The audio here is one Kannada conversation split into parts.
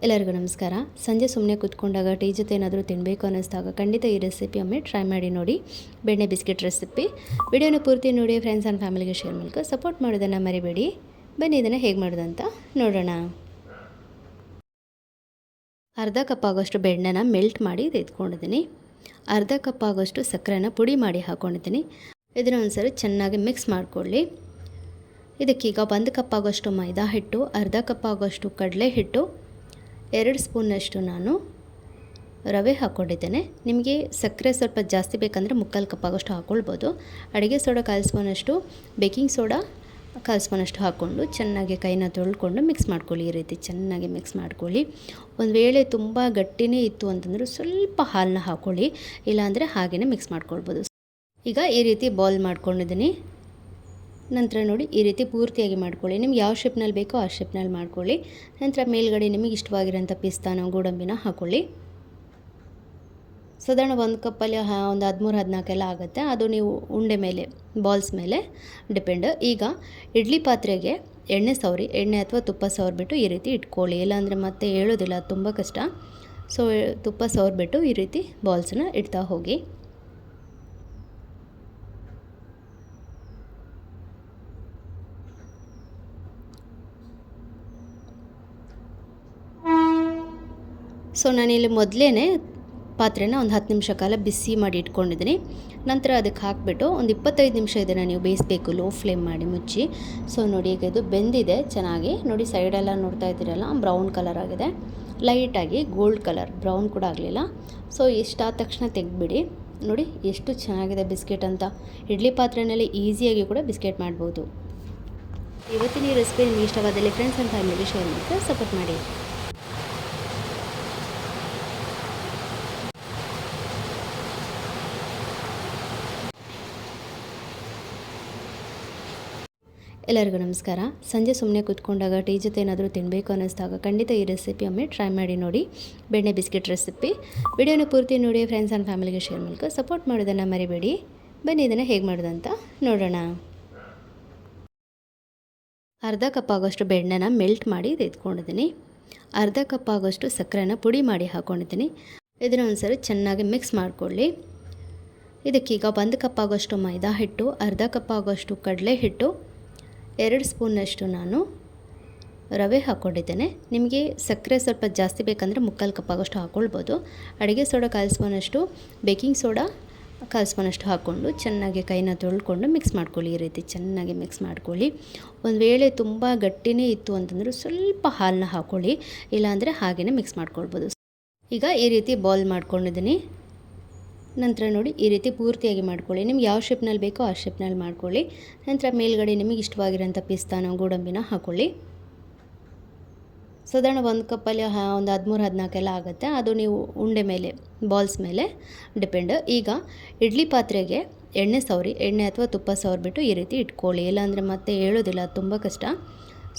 ಎಲ್ಲರಿಗೂ ನಮಸ್ಕಾರ. ಸಂಜೆ ಸುಮ್ಮನೆ ಕೂತ್ಕೊಂಡಾಗ ಟೀ ಜೊತೆ ಏನಾದರೂ ತಿನ್ನಬೇಕು ಅನ್ನಿಸ್ದಾಗ ಖಂಡಿತ ಈ ರೆಸಿಪಿ ಒಮ್ಮೆ ಟ್ರೈ ಮಾಡಿ ನೋಡಿ. ಬೆಣ್ಣೆ ಬಿಸ್ಕೆಟ್ ರೆಸಿಪಿ ವಿಡಿಯೋನ ಪೂರ್ತಿ ನೋಡಿ ಫ್ರೆಂಡ್ಸ್ ಆ್ಯಂಡ್ ಫ್ಯಾಮಿಲಿಗೆ ಶೇರ್ ಮೂಲಕ ಸಪೋರ್ಟ್ ಮಾಡೋದನ್ನು ಮರಿಬೇಡಿ. ಬನ್ನಿ ಇದನ್ನು ಹೇಗೆ ಮಾಡೋದಂತ ನೋಡೋಣ. ಅರ್ಧ ಕಪ್ ಆಗೋಷ್ಟು ಬೆಣ್ಣೆನ ಮೆಲ್ಟ್ ಮಾಡಿ ತೆಗೆದುಕೊಂಡಿದ್ದೀನಿ ಅರ್ಧ ಕಪ್ ಆಗೋಷ್ಟು ಸಕ್ಕರೆನ ಪುಡಿ ಮಾಡಿ ಹಾಕ್ಕೊಂಡಿದ್ದೀನಿ ಇದನ್ನು ಒಂದ್ಸರಿ ಚೆನ್ನಾಗಿ ಮಿಕ್ಸ್ ಮಾಡಿಕೊಳ್ಳಿ. ಇದಕ್ಕೀಗ ಒಂದು ಕಪ್ ಆಗೋಷ್ಟು ಮೈದಾ ಹಿಟ್ಟು, ಅರ್ಧ ಕಪ್ ಆಗೋಷ್ಟು ಕಡಲೆ ಹಿಟ್ಟು ಎರಡು ಸ್ಪೂನಷ್ಟು ನಾನು ರವೆ ಹಾಕ್ಕೊಂಡಿದ್ದೇನೆ. ನಿಮಗೆ ಸಕ್ಕರೆ ಸ್ವಲ್ಪ ಜಾಸ್ತಿ ಬೇಕಂದರೆ ಮುಕ್ಕಾಲು ಕಪ್ ಆಗೋಷ್ಟು ಹಾಕ್ಕೊಳ್ಬೋದು. ಅಡುಗೆ ಸೋಡಾ ಕಾಲು ಸ್ಪೂನಷ್ಟು, ಬೇಕಿಂಗ್ ಸೋಡಾ ಕಾಲು ಸ್ಪೂನಷ್ಟು ಹಾಕ್ಕೊಂಡು ಚೆನ್ನಾಗಿ ಕೈನ ತೊಳ್ಕೊಂಡು ಮಿಕ್ಸ್ ಮಾಡ್ಕೊಳ್ಳಿ. ಈ ರೀತಿ ಚೆನ್ನಾಗಿ ಮಿಕ್ಸ್ ಮಾಡ್ಕೊಳ್ಳಿ. ಒಂದು ವೇಳೆ ತುಂಬ ಗಟ್ಟಿನೇ ಇತ್ತು ಅಂತಂದರೆ ಸ್ವಲ್ಪ ಹಾಲನ್ನ ಹಾಕ್ಕೊಳ್ಳಿ. ಇಲ್ಲಾಂದರೆ ಹಾಗೆಯೇ ಮಿಕ್ಸ್ ಮಾಡ್ಕೊಳ್ಬೋದು. ಈಗ ಈ ರೀತಿ ಬಾಲ್ ಮಾಡ್ಕೊಂಡಿದ್ದೀನಿ. ನಂತರ ನೋಡಿ ಈ ರೀತಿ ಪೂರ್ತಿಯಾಗಿ ಮಾಡ್ಕೊಳ್ಳಿ. ನಿಮ್ಗೆ ಯಾವ ಶೇಪ್ನಲ್ಲಿ ಬೇಕೋ ಆ ಶೇಪ್ನಲ್ಲಿ ಮಾಡ್ಕೊಳ್ಳಿ. ನಂತರ ಮೇಲ್ಗಡೆ ನಿಮಗೆ ಇಷ್ಟವಾಗಿರೋಂಥ ಪಿಸ್ತಾನ ಗೋಡಂಬಿನ ಹಾಕ್ಕೊಳ್ಳಿ ಸಾಧಾರಣ ಒಂದು ಕಪ್ಪಲ್ಲಿ ಒಂದು ಹದಿಮೂರು, ಹದಿನಾಲ್ಕೆಲ್ಲ ಆಗುತ್ತೆ. ಅದು ನೀವು ಉಂಡೆ ಮೇಲೆ ಬಾಲ್ಸ್ ಮೇಲೆ ಡಿಪೆಂಡ್ ಈಗ ಇಡ್ಲಿ ಪಾತ್ರೆಗೆ ಎಣ್ಣೆ ಸವರಿ, ಎಣ್ಣೆ ಅಥವಾ ತುಪ್ಪ ಸವರ್ಬಿಟ್ಟು ಈ ರೀತಿ ಇಟ್ಕೊಳ್ಳಿ. ಇಲ್ಲಾಂದರೆ ಮತ್ತೆ ಹೇಳೋದಿಲ್ಲ ತುಂಬ ಕಷ್ಟ. ಸೊ ತುಪ್ಪ ಸವರ್ಬಿಟ್ಟು ಈ ರೀತಿ ಬಾಲ್ಸನ್ನ ಇಡ್ತಾ ಹೋಗಿ. ಸೊ ನಾನಿಲ್ಲಿ ಮೊದಲೇ ಪಾತ್ರೆನ ಒಂದು ಹತ್ತು ನಿಮಿಷ ಕಾಲ ಬಿಸಿ ಮಾಡಿ ಇಟ್ಕೊಂಡಿದ್ದೀನಿ. ನಂತರ ಅದಕ್ಕೆ ಹಾಕಿಬಿಟ್ಟು ಒಂದು ಇಪ್ಪತ್ತೈದು ನಿಮಿಷ ಇದನ್ನು ನೀವು ಬೇಯಿಸಬೇಕು, ಲೋ ಫ್ಲೇಮ್ ಮಾಡಿ ಮುಚ್ಚಿ. ಸೊ ನೋಡಿ ಈಗ ಇದು ಬೆಂದಿದೆ ಚೆನ್ನಾಗಿ. ನೋಡಿ ಸೈಡೆಲ್ಲ ನೋಡ್ತಾ ಇದ್ದೀರಲ್ಲ, ಬ್ರೌನ್ ಕಲರ್ ಆಗಿದೆ. ಲೈಟಾಗಿ ಗೋಲ್ಡ್ ಕಲರ್, ಬ್ರೌನ್ ಕೂಡ ಆಗಲಿಲ್ಲ. ಸೊ ಇಷ್ಟಾದ ತಕ್ಷಣ ತೆಗೆದ್ಬಿಡಿ. ನೋಡಿ ಎಷ್ಟು ಚೆನ್ನಾಗಿದೆ ಬಿಸ್ಕೆಟ್ ಅಂತ. ಇಡ್ಲಿ ಪಾತ್ರೆಯಲ್ಲಿ ಈಸಿಯಾಗಿ ಕೂಡ ಬಿಸ್ಕೆಟ್ ಮಾಡ್ಬೋದು. ಇವತ್ತಿನ ಈ ರೆಸಿಪಿ ನಿಮಗೆ ಇಷ್ಟವಾದಲ್ಲಿ ಫ್ರೆಂಡ್ಸ್ ಆ್ಯಂಡ್ ಫ್ಯಾಮಿಲಿ ಶೇರ್ ಮಾಡಿ ಸಪೋರ್ಟ್ ಮಾಡಿ. ಎಲ್ಲರಿಗೂ ನಮಸ್ಕಾರ. ಸಂಜೆ ಸುಮ್ಮನೆ ಕೂತ್ಕೊಂಡಾಗ ಟೀ ಜೊತೆ ಏನಾದರೂ ತಿನ್ನಬೇಕು ಅನ್ನಿಸ್ದಾಗ ಖಂಡಿತ ಈ ರೆಸಿಪಿ ಒಮ್ಮೆ ಟ್ರೈ ಮಾಡಿ ನೋಡಿ. ಬೆಣ್ಣೆ ಬಿಸ್ಕೆಟ್ ರೆಸಿಪಿ ವಿಡಿಯೋನ ಪೂರ್ತಿ ನೋಡಿ ಫ್ರೆಂಡ್ಸ್ ಆ್ಯಂಡ್ ಫ್ಯಾಮಿಲಿಗೆ ಶೇರ್ ಮೂಲಕ ಸಪೋರ್ಟ್ ಮಾಡೋದನ್ನು ಮರಿಬೇಡಿ. ಬನ್ನಿ ಇದನ್ನು ಹೇಗೆ ಮಾಡೋದಂತ ನೋಡೋಣ. ಅರ್ಧ ಕಪ್ ಆಗೋಷ್ಟು ಬೆಣ್ಣೆನ ಮೆಲ್ಟ್ ಮಾಡಿ ತೆಗೆದುಕೊಂಡಿದ್ದೀನಿ ಅರ್ಧ ಕಪ್ ಆಗೋಷ್ಟು ಸಕ್ಕರೆನ ಪುಡಿ ಮಾಡಿ ಹಾಕ್ಕೊಂಡಿದ್ದೀನಿ ಇದನ್ನು ಒಂದ್ಸರಿ ಚೆನ್ನಾಗಿ ಮಿಕ್ಸ್ ಮಾಡಿಕೊಳ್ಳಿ. ಇದಕ್ಕೀಗ ಒಂದು ಕಪ್ ಆಗೋಷ್ಟು ಮೈದಾ ಹಿಟ್ಟು, ಅರ್ಧ ಕಪ್ ಆಗೋಷ್ಟು ಕಡಲೆ ಹಿಟ್ಟು ಎರಡು ಸ್ಪೂನಷ್ಟು ನಾನು ರವೆ ಹಾಕ್ಕೊಂಡಿದ್ದೇನೆ. ನಿಮಗೆ ಸಕ್ಕರೆ ಸ್ವಲ್ಪ ಜಾಸ್ತಿ ಬೇಕಂದರೆ ಮುಕ್ಕಾಲು ಕಪ್ಪಾಗೋಷ್ಟು ಹಾಕ್ಕೊಳ್ಬೋದು. ಅಡುಗೆ ಸೋಡಾ ಕಾಲು ಸ್ಪೂನಷ್ಟು, ಬೇಕಿಂಗ್ ಸೋಡಾ ಕಾಲು ಸ್ಪೂನಷ್ಟು ಹಾಕ್ಕೊಂಡು ಚೆನ್ನಾಗಿ ಕೈನ ತೊಳ್ಕೊಂಡು ಮಿಕ್ಸ್ ಮಾಡ್ಕೊಳ್ಳಿ. ಈ ರೀತಿ ಚೆನ್ನಾಗಿ ಮಿಕ್ಸ್ ಮಾಡ್ಕೊಳ್ಳಿ. ಒಂದು ವೇಳೆ ತುಂಬ ಗಟ್ಟಿನೇ ಇತ್ತು ಅಂತಂದರೆ ಸ್ವಲ್ಪ ಹಾಲನ್ನ ಹಾಕ್ಕೊಳ್ಳಿ. ಇಲ್ಲಾಂದರೆ ಹಾಗೆಯೇ ಮಿಕ್ಸ್ ಮಾಡ್ಕೊಳ್ಬೋದು. ಈಗ ಈ ರೀತಿ ಬಾಲ್ ಮಾಡ್ಕೊಂಡಿದ್ದೀನಿ. ನಂತರ ನೋಡಿ ಈ ರೀತಿ ಪೂರ್ತಿಯಾಗಿ ಮಾಡ್ಕೊಳ್ಳಿ. ನಿಮ್ಗೆ ಯಾವ ಶೇಪ್ನಲ್ಲಿ ಬೇಕೋ ಆ ಶೇಪ್ನಲ್ಲಿ ಮಾಡ್ಕೊಳ್ಳಿ. ನಂತರ ಮೇಲ್ಗಡೆ ನಿಮಗೆ ಇಷ್ಟವಾಗಿರೋಂಥ ಪಿಸ್ತಾನ, ಗೋಡಂಬಿನ ಹಾಕ್ಕೊಳ್ಳಿ ಸಾಧಾರಣ ಒಂದು ಕಪ್ಪಲ್ಲಿ ಒಂದು ಹದಿಮೂರು, ಹದಿನಾಲ್ಕೆಲ್ಲ ಆಗುತ್ತೆ. ಅದು ನೀವು ಉಂಡೆ ಮೇಲೆ ಬಾಲ್ಸ್ ಮೇಲೆ ಡಿಪೆಂಡ್ ಈಗ ಇಡ್ಲಿ ಪಾತ್ರೆಗೆ ಎಣ್ಣೆ ಸವರಿ, ಎಣ್ಣೆ ಅಥವಾ ತುಪ್ಪ ಸವರ್ಬಿಟ್ಟು ಈ ರೀತಿ ಇಟ್ಕೊಳ್ಳಿ. ಇಲ್ಲಾಂದರೆ ಮತ್ತೆ ಹೇಳೋದಿಲ್ಲ ತುಂಬ ಕಷ್ಟ.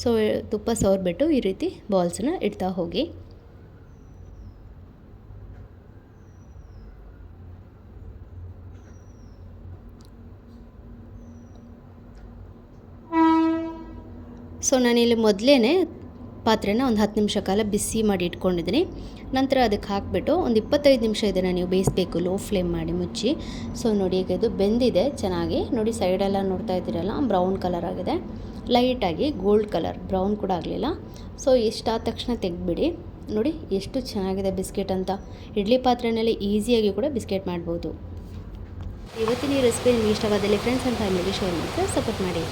ಸೊ ತುಪ್ಪ ಸವರ್ಬಿಟ್ಟು ಈ ರೀತಿ ಬಾಲ್ಸನ್ನ ಇಡ್ತಾ ಹೋಗಿ. ಸೊ ನಾನಿಲ್ಲಿ ಮೊದಲೇ ಪಾತ್ರೆನ ಒಂದು ಹತ್ತು ನಿಮಿಷ ಕಾಲ ಬಿಸಿ ಮಾಡಿ ಇಟ್ಕೊಂಡಿದ್ದೀನಿ. ನಂತರ ಅದಕ್ಕೆ ಹಾಕಿಬಿಟ್ಟು ಒಂದು ಇಪ್ಪತ್ತೈದು ನಿಮಿಷ ಇದನ್ನು ನೀವು ಬೇಯಿಸಬೇಕು, ಲೋ ಫ್ಲೇಮ್ ಮಾಡಿ ಮುಚ್ಚಿ. ಸೊ ನೋಡಿ ಈಗ ಇದು ಬೆಂದಿದೆ ಚೆನ್ನಾಗಿ. ನೋಡಿ ಸೈಡೆಲ್ಲ ನೋಡ್ತಾ ಇದ್ದೀರಲ್ಲ, ಬ್ರೌನ್ ಕಲರ್ ಆಗಿದೆ. ಲೈಟಾಗಿ ಗೋಲ್ಡ್ ಕಲರ್, ಬ್ರೌನ್ ಕೂಡ ಆಗಲಿಲ್ಲ. ಸೊ ಇಷ್ಟಾದ ತಕ್ಷಣ ತೆಗೆದ್ಬಿಡಿ. ನೋಡಿ ಎಷ್ಟು ಚೆನ್ನಾಗಿದೆ ಬಿಸ್ಕೆಟ್ ಅಂತ. ಇಡ್ಲಿ ಪಾತ್ರೆಯಲ್ಲಿ ಈಸಿಯಾಗಿ ಕೂಡ ಬಿಸ್ಕೆಟ್ ಮಾಡ್ಬೋದು. ಇವತ್ತಿನ ಈ ರೆಸಿಪಿ ನಿಮಗೆ ಇಷ್ಟವಾದಲ್ಲಿ ಫ್ರೆಂಡ್ಸ್ ಆ್ಯಂಡ್ ಫ್ಯಾಮಿಲಿಗೆ ಶೇರ್ ಮಾಡ್ತಾರೆ ಸಪೋರ್ಟ್ ಮಾಡಿ.